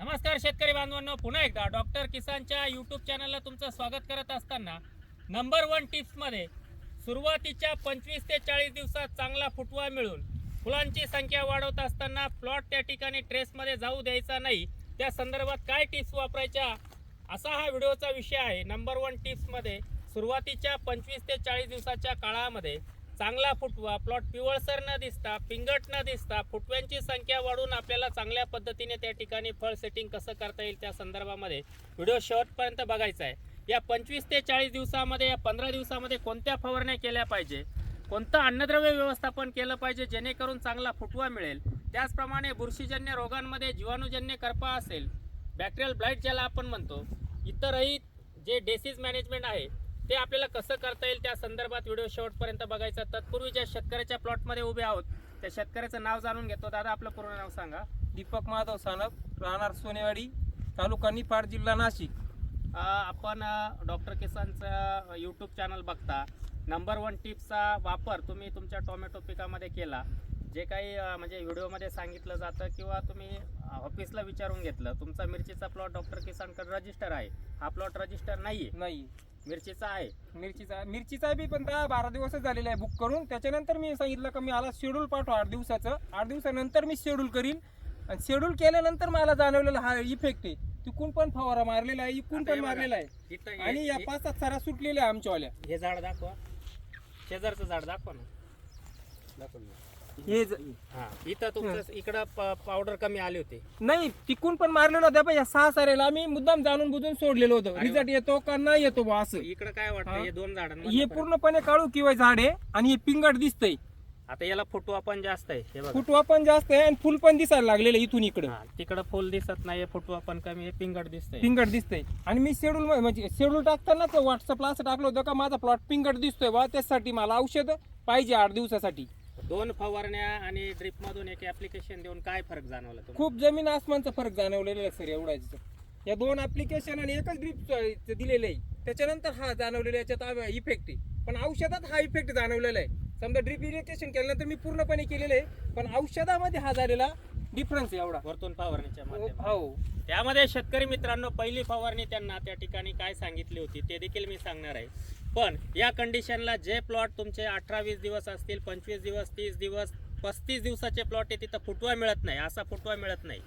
नमस्कार शेतकरी बांधवांनो पुन्हा एकदा डॉक्टर किसानच्या यूट्यूब चॅनलला तुमचं स्वागत करत असताना नंबर वन टिप्समध्ये सुरुवातीच्या पंचवीस ते चाळीस दिवसात चांगला फुटवा मिळून फुलांची संख्या वाढवत असताना प्लॉट त्या ठिकाणी ट्रेसमध्ये जाऊ द्यायचा नाही. त्या संदर्भात काय टिप्स वापरायच्या असा हा व्हिडिओचा विषय आहे. नंबर वन टिप्समध्ये सुरुवातीच्या पंचवीस ते चाळीस दिवसाच्या काळामध्ये चांगला फुटवा प्लॉट पिवळसर न दिसता पिंगट न दिसता फुटव्यांची संख्या वाढून आपल्याला चांगल्या पद्धतीने त्या ठिकाणी फळ सेटिंग कसं करता येईल त्या संदर्भामध्ये व्हिडिओ शेवटपर्यंत बघायचा आहे. या पंचवीस ते चाळीस दिवसामध्ये या पंधरा दिवसामध्ये कोणत्या फवारण्या केल्या पाहिजे? कोणतं अन्नद्रव्य व्यवस्थापन केलं पाहिजे जेणेकरून चांगला फुटवा मिळेल? त्याचप्रमाणे बुरशीजन्य रोगांमध्ये जीवाणूजन्य करपा असेल बॅक्टेरियल ब्लाईट ज्याला आपण म्हणतो इतरही जे डेसीज मॅनेजमेंट आहे ते आपल्याला कसं करता येईल त्या संदर्भात व्हिडिओ शेवटपर्यंत बघायचा. तत्पूर्वी ज्या शेतकऱ्याच्या प्लॉटमध्ये उभे आहोत त्या शेतकऱ्याचं नाव जाणून घेतो. दादा आपलं पूर्ण नाव सांगा. दीपक माधव सानप राहणार सोनेवाडी तालुका निफाड जिल्हा नाशिक. आपण डॉक्टर किसानचं यूट्यूब चॅनल बघता. नंबर वन टिप्सचा वापर तुम्ही तुमच्या टोमॅटो पिकामध्ये केला. जे काही म्हणजे व्हिडिओमध्ये सांगितलं जातं किंवा तुम्ही ऑफिसला विचारून घेतलं. तुमचा मिरचीचा प्लॉट डॉक्टर किसानकडे रजिस्टर आहे. हा प्लॉट रजिस्टर नाही नाही मिरचीचा आहे. मिरचीचा मिरचीचा बी पण दहा बारा दिवसच झालेला आहे बुक करून. त्याच्यानंतर मी सांगितलं का मी आला शेड्यूल पाठवा आठ दिवसाचं. आठ दिवसानंतर मी शेड्यूल करीन. आणि शेड्यूल केल्यानंतर मला जाणवलेला हा इफेक्ट आहे. तिकून पण फवारा मारलेला आहे इकून पण. मारलेला आहे. इथं हे- आणि या हे- पाच सात सारा सुटलेल्या आहे आमच्यावाल्या. हे झाड दाखवा. शेजारचं झाड दाखवा ना. हे ज- हा इथं तुमचं इकडं प- पावडर कमी आली होती. नाही तिकून पण मारलेलं होतं पण या सहा साऱ्याला आम्ही मुद्दाम जाणून बुजून सोडलेलं होतं. रिझल्ट येतो का नाही येतो बा असं. इकडं काय वाटतं? हा. हे दोन हे पूर्णपणे काळू किंवा झाड आहे आणि हे पिंगट दिसतंय. आता याला फुटवा पण जास्त आहे. हे बघा. फुटवा पण जास्त आहे आणि फुल पण दिसायला लागलेलं आहे इथून इकडे. हा, तिकडं फुल दिसत नाही फुटवा पण कमी आहे पिंगट दिसतंय. पिंगट दिसतंय. आणि मी शेड्यूल म्हणजे शेड्यूल टाकतानाच व्हॉट्सअपला असं टाकलं होतं का माझा प्लॉट पिंगट दिसतोय बा त्यासाठी मला औषध पाहिजे आठ दिवसासाठी. दोन फवारण्या आणि ड्रिप मधून एक ऍप्लिकेशन देऊन काय फरक जाणवला तुम्हाला? खूप जमीन आसमानचा फरक जाणवलेला आहे सर एवढाच या दोन ऍप्लिकेशन आणि एकच ड्रीप दिलेलं आहे. त्याच्यानंतर हा जाणवलेला याच्यात इफेक्ट आहे. पण औषधात हा इफेक्ट जाणवलेला आहे. समजा ड्रीप इरिगेशन केल्यानंतर मी पूर्णपणे केलेलं आहे पण औषधामध्ये हा झालेला डिफरन्स आहे एवढा. वरतून फवारणीच्या माध्यमातून. हो. त्यामध्ये शेतकरी मित्रांनो पहिली फवारणी त्यांना त्या ठिकाणी काय सांगितली होती ते देखील मी सांगणार आहे. पण या कंडिशनला जे प्लॉट तुमचे अठरा वीस दिवस असतील पंचवीस दिवस तीस दिवस पस्तीस दिवसाचे प्लॉट आहे तिथं फुटवा मिळत नाही. असा फुटवा मिळत नाही.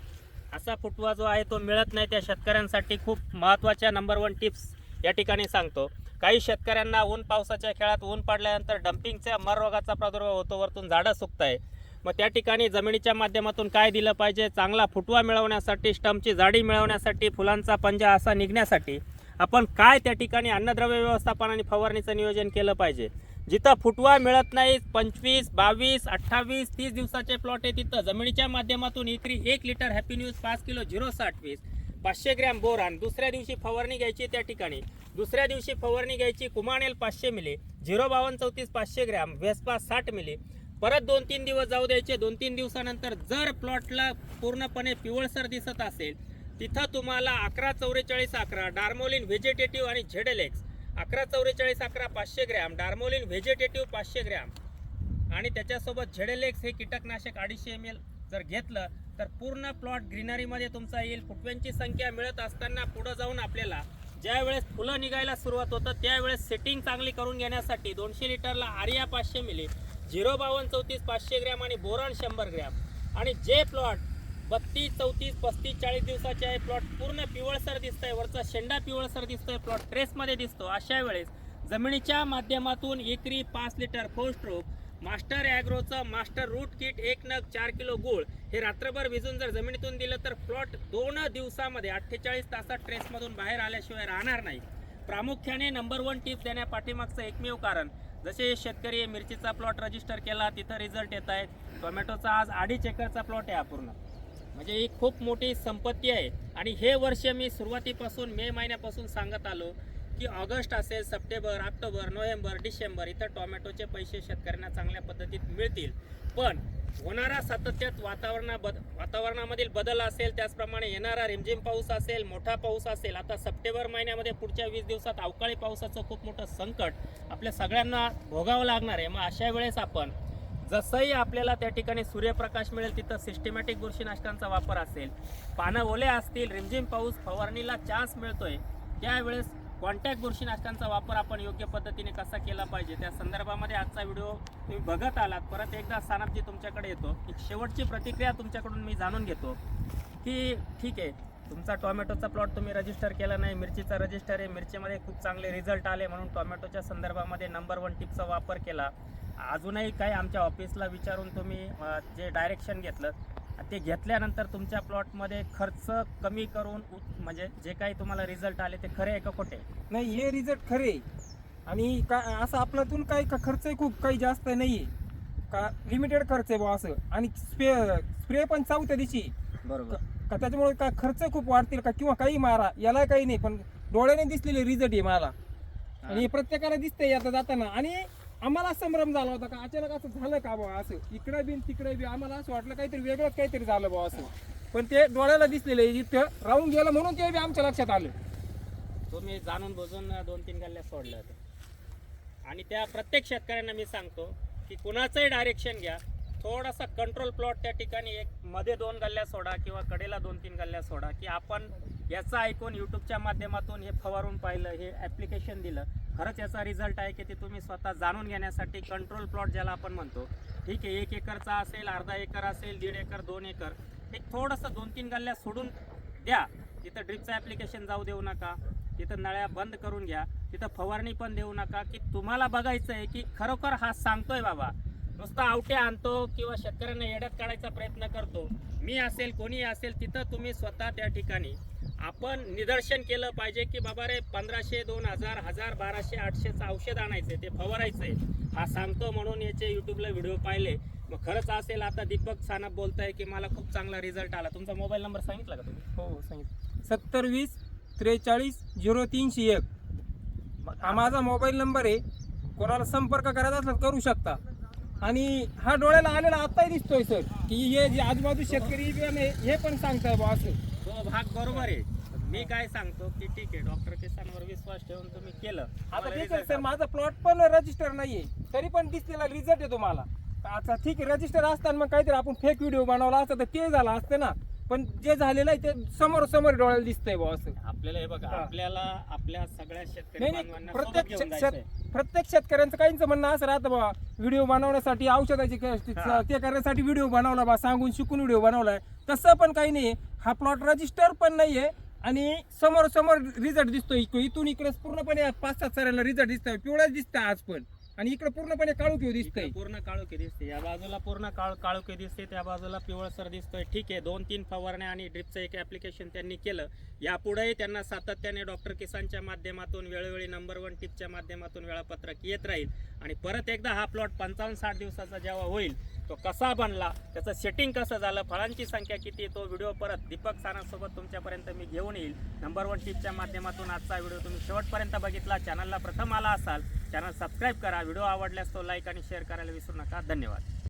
असा फुटवा जो आहे तो मिळत नाही त्या शेतकऱ्यांसाठी. खूप महत्त्वाच्या नंबर वन टिप्स या ठिकाणी सांगतो. काही शेतकऱ्यांना ऊन पावसाच्या खेळात ऊन पडल्यानंतर डम्पिंगच्या मर रोगाचा प्रादुर्भाव होतो वरतून झाडं सुकत आहे मग त्या ठिकाणी जमिनीच्या माध्यमातून काय दिलं पाहिजे? चांगला फुटवा मिळवण्यासाठी स्टमची जाडी मिळवण्यासाठी फुलांचा पंजा असा निघण्यासाठी. आपण काय त्या ठिकाणी अन्नद्रव्य व्यवस्थापन आणि फवारणीचं नियोजन केलं पाहिजे? जिथं फुटवा मिळत नाही पंचवीस बावीस अठ्ठावीस तीस दिवसाचे प्लॉट आहे तिथं. जमिनीच्या माध्यमातून एकरी एक लिटर हॅपी न्यूज पाच किलो झिरो साठ वीस पाचशे ग्रॅम बोरान दुसऱ्या दिवशी फवारणी घ्यायची त्या ठिकाणी. दुसऱ्या दिवशी फवारणी घ्यायची कुमाणेल पाचशे मिली झिरो बावन्न चौतीस पाचशे ग्रॅम वेस्पा साठ मिली. परत दोन तीन दिवस जाऊ द्यायचे. दोन तीन दिवसानंतर जर प्लॉटला पूर्णपणे पिवळसर दिसत असेल तिथं तुम्हाला अकरा चौवेचाळीस अकरा डार्मोलिन व्हेजिटेटिव्ह आणि झेडेलेक्स. अकरा चौवेचाळीस अकरा पाचशे ग्रॅम डार्मोलिन व्हेजिटेटिव्ह पाचशे ग्रॅम. आणि त्याच्यासोबत झेडेलेक्स हे कीटकनाशक अडीचशे एम एल जर घेतलं तर पूर्ण प्लॉट ग्रीनरीमध्ये तुमचा येईल. फुटव्यांची संख्या मिळत असताना पुढं जाऊन आपल्याला ज्यावेळेस फुलं निघायला सुरुवात होतं त्यावेळेस सेटिंग चांगली करून घेण्यासाठी दोनशे लिटरला आर्या पाचशे मिली झिरो बावन्न चौतीस पाचशे ग्रॅम आणि बोरॉन शंभर ग्रॅम. आणि जे प्लॉट बत्तीस चौतीस पस्तीस चाळीस दिवसाचे आहे. प्लॉट पूर्ण पिवळसर दिसतंय. वरचा शेंडा पिवळसर दिसतोय. प्लॉट ट्रेसमध्ये दिसतो. अशा वेळेस जमिनीच्या माध्यमातून एकरी पाच लिटर फोस्ट्रोक मास्टर ॲग्रोचं मास्टर रूट किट एक नग चार किलो गूळ हे रात्रभर भिजून जर जमिनीतून दिलं तर प्लॉट दोन दिवसामध्ये अठ्ठेचाळीस तासात ट्रेसमधून बाहेर आल्याशिवाय राहणार नाही. प्रामुख्याने नंबर वन टिप देण्या पाठीमागचं एकमेव कारण जसे शेतकरी मिरचीचा प्लॉट रजिस्टर केला तिथं रिझल्ट येत आहेत. टोमॅटोचा आज अडीच एकरचा प्लॉट आहे हा पूर्ण म्हणजे ही खूप मोठी संपत्ती आहे. आणि हे वर्ष मी सुरुवातीपासून मे महिन्यापासून सांगत आलो की ऑगस्ट असेल सप्टेंबर ऑक्टोबर नोव्हेंबर डिसेंबर इथं टोमॅटोचे पैसे शेतकऱ्यांना चांगल्या पद्धतीत मिळतील. पण होणारा सातत्यात वातावरणा बद वातावरणामधील बदल असेल त्याचप्रमाणे येणारा रिमझिम पाऊस असेल मोठा पाऊस असेल आता सप्टेंबर महिन्यामध्ये पुढच्या वीस दिवसात अवकाळी पावसाचं खूप मोठं संकट आपल्या सगळ्यांना भोगावं लागणार आहे. मग अशा वेळेस आपण जसंही आपल्याला त्या ठिकाणी सूर्यप्रकाश मिळेल तिथं सिस्टमॅटिक बुरशीनाशकांचा वापर असेल. पानं ओले असतील रिमझिम पाऊस फवारणीला चान्स मिळतोय त्यावेळेस कॉन्टॅक्ट बुरशीनाशकांचा वापर आपण योग्य पद्धतीने कसा केला पाहिजे त्या संदर्भामध्ये आजचा व्हिडिओ तुम्ही बघत आलात. परत एकदा सानपजी तुमच्याकडे येतो. एक शेवटची प्रतिक्रिया तुमच्याकडून मी जाणून घेतो की ठीक आहे तुमचा टोमॅटोचा प्लॉट तुम्ही रजिस्टर केला नाही मिरचीचा रजिस्टर आहे मिरचीमध्ये खूप चांगले रिझल्ट आले म्हणून टोमॅटोच्या संदर्भामध्ये नंबर वन टिपचा वापर केला. अजूनही काही आमच्या ऑफिसला विचारून तुम्ही जे डायरेक्शन घेतलं ते घेतल्यानंतर तुमच्या प्लॉटमध्ये खर्च कमी करून म्हणजे जे काही तुम्हाला रिझल्ट आले ते खरे आहे का खोटे? नाही हे रिझल्ट खरे आणि का असं आपल्यातून काही का खर्च खूप काही जास्त नाहीये. का लिमिटेड खर्च आहे बुवा असं. आणि स्प्रे स्प्रे पण चौथ्या दिवशी. बरोबर. का त्याच्यामुळे का खर्च खूप वाढतील का किंवा काही मारा याला काही नाही पण डोळ्याने दिसलेले रिझल्ट आहे मला. आणि प्रत्येकाला दिसतंय आता जाताना. आणि आम्हाला संभ्रम झाला होता का अचानक असं झालं का बुवा असं? इकडे बी तिकडे बी आम्हाला असं वाटलं काहीतरी वेगळंच काहीतरी झालं बुवा असं. पण ते डोळ्याला दिसलेले इथं राहून गेलं म्हणून ते बी आमच्या लक्षात आलं. तुम्ही जाणून बुजून दोन तीन गल्ल्या सोडल्या होत्या. आणि त्या प्रत्येक शेतकऱ्यांना मी सांगतो की कुणाचंही डायरेक्शन घ्या थोडासा कंट्रोल प्लॉट त्या ठिकाणी एक मध्ये दोन गल्ल्या सोडा किंवा कडेला दोन तीन गल्ल्या सोडा की आपण याचं ऐकून यूट्यूबच्या माध्यमातून हे फवारून पाहिलं हे ॲप्लिकेशन दिलं. खरंच याचा रिझल्ट आहे की ते तुम्ही स्वतः जाणून घेण्यासाठी कंट्रोल प्लॉट ज्याला आपण म्हणतो. ठीक आहे एक एकरचा असेल अर्धा एकर असेल दीड एकर दोन एकर. एक थोडंसं दोन तीन गल्ल्या सोडून द्या. तिथं ड्रिपचं ॲप्लिकेशन जाऊ देऊ नका. तिथं नळ्या बंद करून घ्या. तिथं फवारणी पण देऊ नका. की तुम्हाला बघायचं आहे की खरोखर हा सांगतोय बाबा. नुसता आवटे आणतो किंवा शेतकऱ्यांना येड्यात काढायचा प्रयत्न करतो. मी असेल कोणी असेल तिथं तुम्ही स्वतः त्या ठिकाणी आपण निदर्शन केलं पाहिजे की बाबा रे पंधराशे दोन हजार हजार बाराशे आठशेचं औषध आणायचं ते फवारायचंय. हा सांगतो म्हणून याचे यूट्यूबला व्हिडिओ पाहिले. मग खरंच असेल आता दीपक सानप बोलताय की मला खूप चांगला रिझल्ट आला. तुमचा मोबाईल नंबर सांगितला का तुम्ही? हो सांगितलं. सत्तर वीस त्रेचाळीस झिरो तीनशे एक. हा माझा मोबाईल नंबर आहे. कोणाला संपर्क करायचा असला करू शकता. आणि हा डोळ्याला आलेला आत्ताही दिसतोय सर की हे जे आजूबाजू शेतकरी हे पण सांगताय बा असं. तो भाग बरोबर आहे. मी काय सांगतो की ठीक आहे डॉक्टर किसानवर विश्वास ठेवून तुम्ही केलं. आता ठीक आहे सर माझा प्लॉट पण रजिस्टर नाहीये तरी पण दिसलेला रिझल्ट आहे तुम्हाला. आता ठीक आहे रजिस्टर असताना मग काहीतरी आपण फेक व्हिडिओ बनवला असता तर ते झालं असतं ना. पण जे झालेलं आहे ते समोर समोर डोळ्याला दिसतंय बा असं. आपल्याला हे बघा हा. आपल्याला आपल्या सगळ्या शेतकरी नाही नाही. बांधवांना प्रत्येक सोबत घेऊन शेत- जायचंय. शेत- प्रत्येक शेतकऱ्यांचं काहींचं म्हणणं असं राहतं बा व्हिडिओ बनवण्यासाठी औषधाची क- हा. ते करण्यासाठी व्हिडिओ बनवला बा सांगून शिकून व्हिडिओ बनवलाय. तसं पण काही नाही. हा प्लॉट रजिस्टर पण नाहीये आणि समोर समोर रिझल्ट दिसतोय. इक- इथून इकडे पूर्णपणे पाच सात साऱ्याला रिझल्ट दिसतोय. पिवळाच दिसतंय आज पण. आणि इकडे पूर्णपणे काळू पिऊ दिसतंय. पूर्ण काळोखी दिसते या बाजूला पूर्ण काळ काळोखी दिसते त्या बाजूला पिवळसर दिसतोय. ठीक आहे. दोन तीन फवारण्या आणि ड्रिपचं एक ऍप्लिकेशन त्यांनी केलं. यापुढेही त्यांना सातत्याने डॉक्टर किसानच्या माध्यमातून वेळोवेळी नंबर वन टिपच्या माध्यमातून वेळापत्रक येत राहील. आणि परत एकदा हा प्लॉट पंचावन्न साठ दिवसाचा जेव्हा होईल तो कसा बनला त्याचं सेटिंग कसं झालं फळांची संख्या किती तो व्हिडिओ परत दीपक सानासोबत तुमच्यापर्यंत मी घेऊन येईल. नंबर वन टिपच्या माध्यमातून आजचा व्हिडिओ तुम्ही शेवटपर्यंत बघितला. चॅनलला प्रथम आला असाल चॅनल सबस्क्राईब करा. व्हिडिओ आवडल्यास तो लाईक आणि शेअर करायला विसरू नका. धन्यवाद.